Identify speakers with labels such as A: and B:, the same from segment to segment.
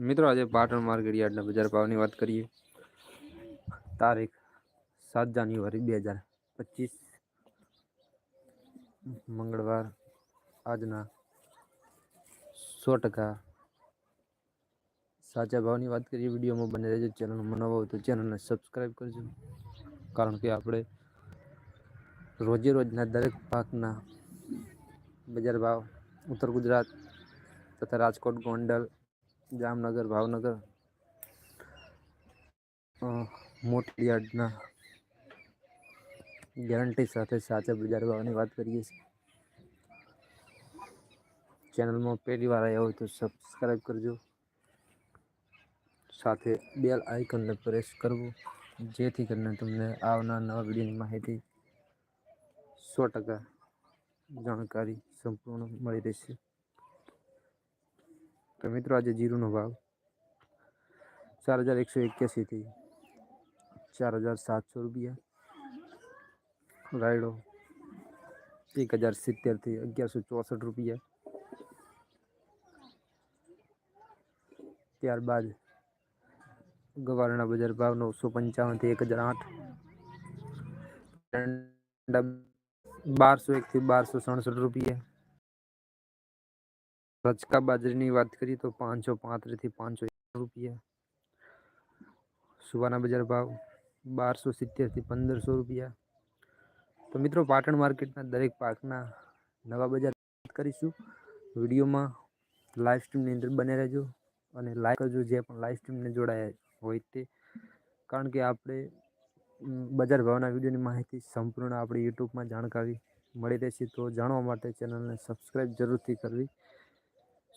A: મિત્રો આજે પાટણ માર્કેટ યાર્ડના બજાર ભાવની વાત કરીએ તારીખ સાત જાન્યુઆરી બે હજાર પચીસ મંગળવાર આજના સો ટકા સાચા ભાવની વાત કરીએ વિડીયોમાં બને રહેજો ચેનલમાં નવો હોય તો ચેનલને સબસ્ક્રાઈબ કરજો કારણ કે આપણે રોજે રોજના દરેક પાકના બજાર ભાવ ઉત્તર ગુજરાત તથા રાજકોટ ગોંડલ જામનગર, ભાવનગર. મોટી યાર્ડના ગેરંટી સાથે સાચા બજાર ભાવની વાત કરીએ છીએ. ચેનલમાં પહેલી વાર આવ્યા હોય તો સબસ્ક્રાઈબ કરજો. સાથે બેલ આઇકનને પ્રેસ કરવું, જેથી કરીને તમને આવનાર નવા વિડીયોની માહિતી સો ટકા જાણકારી સંપૂર્ણ મળી રહેશે. તો મિત્રો આજે જીરુનો ભાવ ચાર હજાર એકસો એક્યાસીથી ચાર હજાર સાતસો રૂપિયા રાયડો એક હજાર સિત્તેરથી અગિયારસો ચોસઠ રૂપિયા ત્યારબાદ ગવારના બજાર ભાવ નવસો પંચાવનથી એક હજાર આઠ એરંડા બારસો એકથી બારસો સડસઠ રૂપિયા રચકા બાજરીની વાત કરીએ તો પાંચસો પાંત્રીસથી પાંચસો રૂપિયા. સુવાના બજાર ભાવ બારસો સિત્તેરથી પંદરસો રૂપિયા. તો મિત્રો પાટણ માર્કેટના દરેક પાકના નવા બજાર વાત કરીશું. વિડીયોમાં લાઈવ સ્ટ્રીમની અંદર બને રહેજો અને લાઈક કરજો જે પણ લાઈવ સ્ટ્રીમને જોડાયા હોય તે. કારણ કે આપણે બજાર ભાવના વિડીયોની માહિતી સંપૂર્ણ આપણી યુટ્યુબમાં જાણકારી મળી રહેશે તો જાણવા માટે ચેનલને સબસ્ક્રાઈબ જરૂરથી કરવી.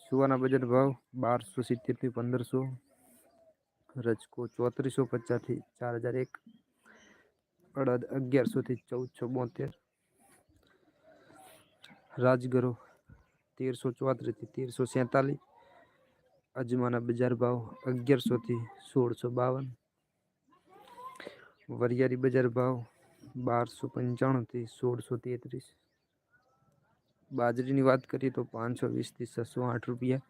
A: સુવાના બજાર ભાવ બારસો સિત્તેરથી પંદરસો રજકો ચોત્રીસો પચાસથી ચાર હજાર એક અડદ અગિયારસોથી ચૌદસો બોતેર રાજગરો તેરસો ચોત્રીસથી તેરસો સેતાલીસ અજમાના બજાર ભાવ અગિયારસોથી સોળસો બાવન વરિયાળી બજાર ભાવ બારસો પંચાણુંથી સોળસો તેત્રીસ બાજરીની વાત કરીએ તો પાંચસો વીસથી છસો આઠ રૂપિયા.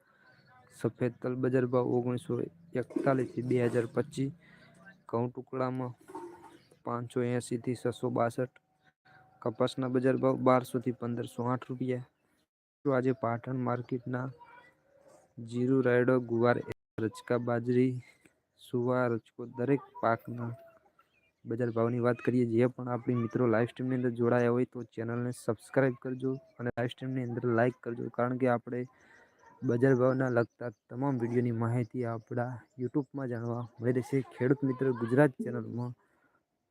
A: સફેદ તલ બજાર ભાવ ઓગણીસો એકતાલીસથી બે હજાર પચીસ. ઘઉં ટુકડામાં પાંચસો એંશીથી છસો બાસઠ. કપાસના બજાર ભાવ બારસોથી પંદરસો આઠ રૂપિયા. તો આજે પાટણ માર્કેટના જીરું, રાયડો, ગુવાર રચકા બાજરી, સુવા રચકો દરેક પાકના બજાર ભાવની વાત કરીએ, જે પણ આપણી મિત્રો લાઈવ સ્ટ્રીમની અંદર જોડાયા હોય તો ચેનલને સબસ્ક્રાઈબ કરજો અને લાઈવ સ્ટ્રીમની અંદર લાઈક કરજો. કારણ કે આપણે બજાર ભાવના લગતા તમામ વિડીયોની માહિતી આપણા યુટ્યુબમાં જાણવા મળી રહેશે. ખેડૂત મિત્ર ગુજરાત ચેનલમાં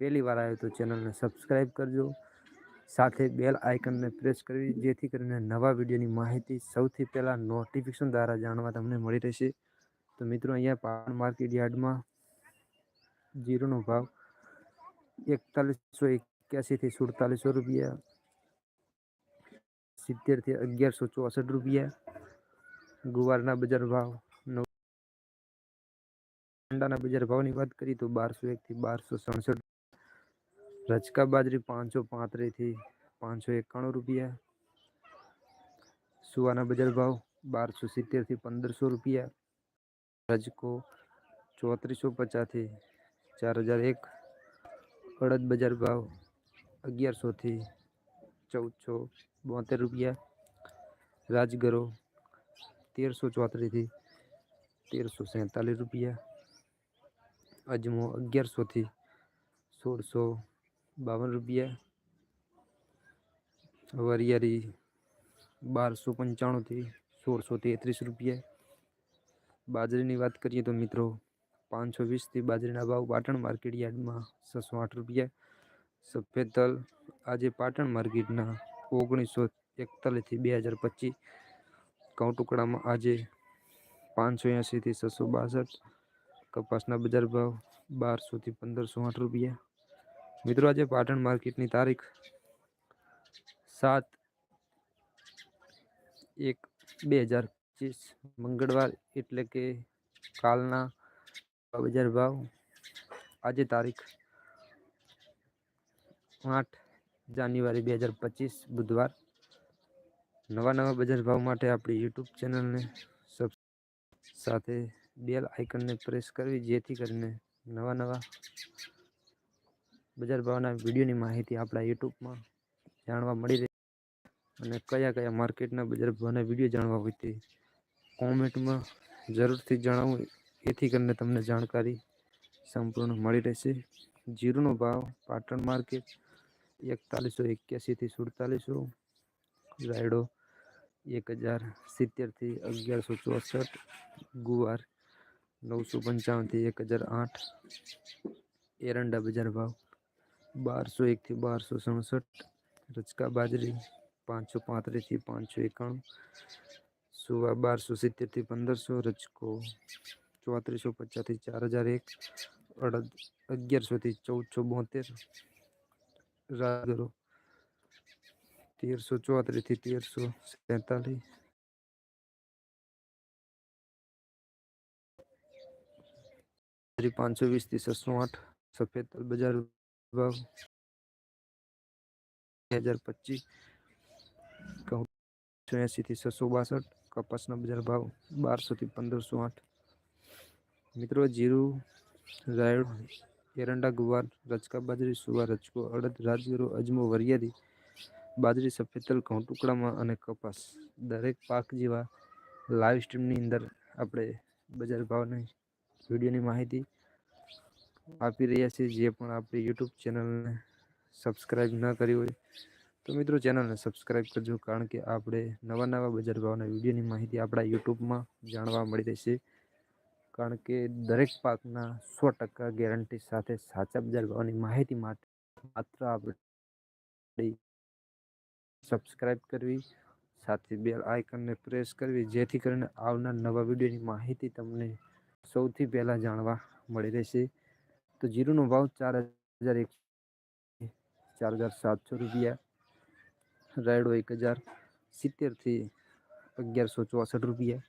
A: પહેલી વાર આવ્યો તો ચેનલને સબસ્ક્રાઈબ કરજો. સાથે બેલ આઇકનને પ્રેસ કરવી, જેથી કરીને નવા વિડીયોની માહિતી સૌથી પહેલાં નોટિફિકેશન દ્વારા જાણવા તમને મળી રહેશે. તો મિત્રો, અહીંયા પાન માર્કેટ યાર્ડમાં જીરોનો ભાવ એકતાલીસો એક્યાસીથી સુડતાલીસો રૂપિયા સિત્તેરથી અગિયારસો ચોસઠ રૂપિયા ગુવારના બજાર ભાવ નવ અંડાના બજાર ભાવની વાત કરીએ તો બારસો એકથી બારસો સડસઠ રચકા બાજરી પાંચસો પાંત્રીસથી પાંચસો એકાણું રૂપિયા સુવાના બજાર ભાવ બારસો સિત્તેરથી પંદરસો રૂપિયા રજકો ચોત્રીસો પચાસથી ચાર હજાર એક અડદ બજાર ભાવ અગિયારસોથી ચૌદસો બોતેર રૂપિયા. રાજગરો તેરસો ચોત્રીસથી તેરસો સેંતાલીસ રૂપિયા. અજમો અગિયારસોથી સોળસો બાવન રૂપિયા. વરિયારી બારસો પંચાણુંથી સોળસો તેત્રીસ રૂપિયા. બાજરીની વાત કરીએ તો મિત્રો પાંચસો વીસથી બાજરીના ભાવ પાટણ માર્કેટ યાર્ડમાં છસો આઠ રૂપિયા. સફેદ તલ આજે પાટણ માર્કેટના ઓગણીસો એકતાલીસથી બે હજાર પચીસ. ઘઉં ટુકડામાં આજે પાંચસો એંશીથી છસો બાસઠ. કપાસના બજાર ભાવ બારસોથી પંદરસો આઠ રૂપિયા. મિત્રો, આજે પાટણ માર્કેટની તારીખ સાત એક બે હજાર પચીસ મંગળવાર એટલે કે કાલના બજાર ભાવ. આજે તારીખ આઠ જાન્યુઆરી બે હજાર પચીસ, બુધવાર. નવા નવા બજાર ભાવ માટે આપણી યુટ્યુબ ચેનલને સબ સાથે બેલ આઇકનને પ્રેસ કરવી, જેથી કરીને નવા નવા બજાર ભાવના વિડીયોની માહિતી આપણા યુટ્યુબમાં જાણવા મળી રહે અને કયા કયા માર્કેટના બજાર ભાવના વીડિયો જાણવા હોય તે કોમેન્ટમાં જરૂરથી જણાવું. એથી કરીને તમને જાણકારી સંપૂર્ણ મળી રહેશે જીરુનો ભાવ પાટણ માર્કેટ એકતાલીસો એક્યાસીથી સુડતાલીસો રાયડો એક હજાર સિત્તેરથી અગિયારસો ચોસઠ ગુવાર નવસો પંચાવનથી એક હજાર આઠ એરંડા બજાર ભાવ બારસો એકથી બારસો સડસઠ રચકા બાજરી પાંચસો પાંત્રીસથી પાંચસો એકાણું સુવા બારસો સિત્તેરથી પંદરસો રચકો ચોત્રીસો પચાસથી ચાર હજાર એક અડદ અગિયારસોથી ચૌદસો બોતેર રાજગરો તેરસો ચોત્રીસથી તેરસો સેતાલીસ પાંચસો વીસથી છસો આઠ સફેદ તલ બજાર ભાવ બે હજાર પચીસ ઘઉં એંસીથી છસો બાસઠ કપાસના બજાર ભાવ બારસોથી પંદરસો આઠ મિત્રો, જીરું, રાયડ, એરંડા, ગુવાર રચકા બાજરી, સુવા રચકો અડદ, રાજગીરો, અજમો, વરિયાળી, બાજરી, સફેદ તલ, ઘઉં ટુકડામાં અને કપાસ. દરેક પાક જેવા લાઈવ સ્ટ્રીમની અંદર આપણે બજાર ભાવની વિડીયોની માહિતી આપી રહ્યા છીએ. જે પણ આપણી યુટ્યુબ ચેનલને સબસ્ક્રાઈબ ન કરી હોય તો મિત્રો ચેનલને સબસ્ક્રાઈબ કરજો. કારણ કે આપણે નવા નવા બજાર ભાવના વિડીયોની માહિતી આપણા યુટ્યુબમાં જાણવા મળી રહેશે. કારણ કે દરેક પાકના સો ટકા ગેરંટી સાથે સાચા બજાર ભાવની માહિતી માટે માત્ર આપણે સબસ્ક્રાઈબ કરવી સાથે બેલ આઇકનને પ્રેસ કરવી જેથી કરીને આવનાર નવા વિડીયોની માહિતી તમને સૌથી પહેલાં જાણવા મળી રહેશે તો જીરુનો ભાવ ચાર હજાર એક ચાર હજાર સાતસો રૂપિયા રાયડો એક હજાર સિત્તેરથી અગિયારસો ચોસઠ રૂપિયા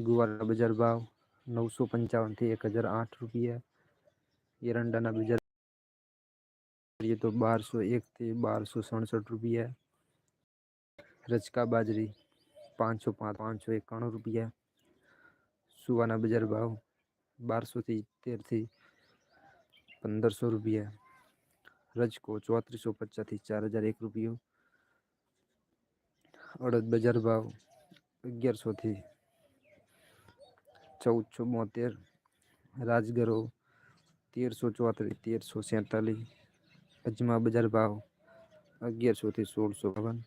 A: ગુવારના બજાર ભાવ નવસો પંચાવનથી એક હજાર આઠ રૂપિયા એરંડાના બજાર કરીએ તો બારસો એકથી બારસો સડસઠ રૂપિયા રચકા બાજરી પાંચસો પાંચ પાંચસો એકાણું રૂપિયા સુવાના બજાર ભાવ બારસોથી તેરથી પંદરસો રૂપિયા રજકો ચોત્રીસો પચાસથી ચાર હજાર એક રૂપિયો અડદ બજાર ભાવ અગિયારસોથી ચૌદસો બોતેર, રાજગરો તેરસો ચોત્રીસ, તેરસો સેતાલીસ, અજમા બજાર ભાવ અગિયારસોથી સોળસો બાવન,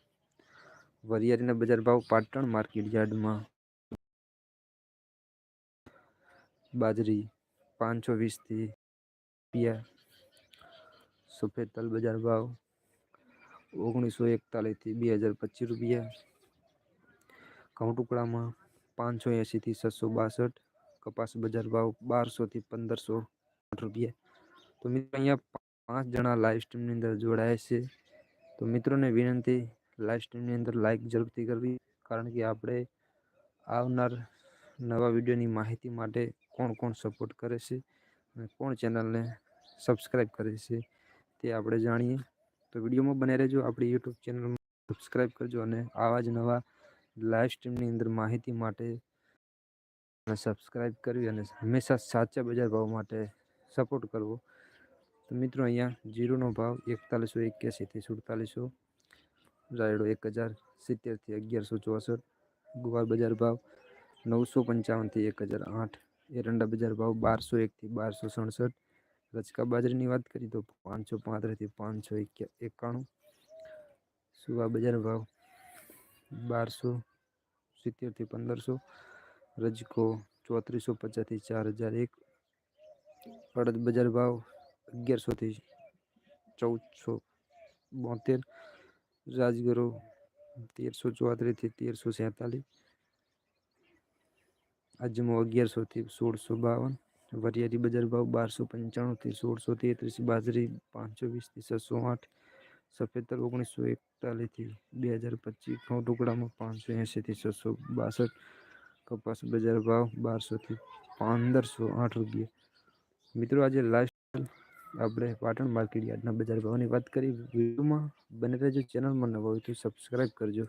A: વરિયાળીના બજાર ભાવ પાટણ માર્કેટ યાર્ડમાં બાજરી પાંચસો વીસથી રૂપિયા, સફેદ તલ બજાર ભાવ ઓગણીસો એકતાલીસથી બે હજાર પચીસ રૂપિયા, ઘઉં ટુકડામાં પાંચસો એંશીથી છસો બાસઠ કપાસ બજાર ભાવ બારસોથી પંદરસો રૂપિયા તો મિત્રો અહીંયા પાંચ જણા લાઈવ સ્ટ્રીમની અંદર જોડાયા છે તો મિત્રોને વિનંતી લાઈવ સ્ટ્રીમની અંદર લાઈક જરૂરથી કરવી કારણ કે આપણે આવનાર નવા વિડીયોની માહિતી માટે કોણ કોણ સપોર્ટ કરે છે અને કોણ ચેનલને સબસ્ક્રાઈબ કરે છે તે આપણે જાણીએ તો વિડીયોમાં બને રહેજો આપણી યુટ્યુબ ચેનલમાં સબસ્ક્રાઈબ કરજો અને આવા જ નવા લાઈવ સ્ટ્રીમની અંદર માહિતી માટે સબસ્ક્રાઈબ કરવી અને હંમેશા સાચા બજાર ભાવ માટે સપોર્ટ કરવો. તો મિત્રો અહીંયા જીરોનો ભાવ એકતાલીસો એક્યાસીથી સુડતાલીસો રાયડો એક હજાર, સિત્તેરથી અગિયારસો ચોસઠ, ગુવાર બજાર ભાવ નવસો પંચાવનથી એક હજાર આઠ, એરંડા બજાર ભાવ બારસો એકથી બારસો સડસઠ રચકા બાજરીની વાત કરીએ તો પાંચસો પાંત્રીસથી પાંચસો એકાણું, સુવા બજાર ભાવ બારસો સિત્તેરથી પંદરસો રજકો ચોત્રીસો પચાસથી ચાર હજાર એક અડદ બજાર ભાવ અગિયારસોથી ચૌદસો બોતેર રાજગરો તેરસો ચોત્રીસથી તેરસો સેતાલીસ અજમો અગિયારસોથી સોળસો બાવન વરિયાળી બજાર ભાવ બારસો પંચાણુંથી સોળસો તેત્રીસ બાજરી પાંચસો વીસથી છસો આઠ સફેદ તલ ઓગણીસો એકતાલીસથી બે હજાર પચીસ ઘઉં ટુકડામાં પાંચસો એંશીથી છસો બાસઠ કપાસ બજાર ભાવ બારસોથી પંદરસો આઠ રૂપિયા. મિત્રો, આજે લાસ્ટ આપણે પાટણ માર્કેટ યાર્ડના બજાર ભાવની વાત કરી. વિડીયોમાં બને રહેજો ચેનલમાં નવા હોય તો સબસ્ક્રાઈબ કરજો.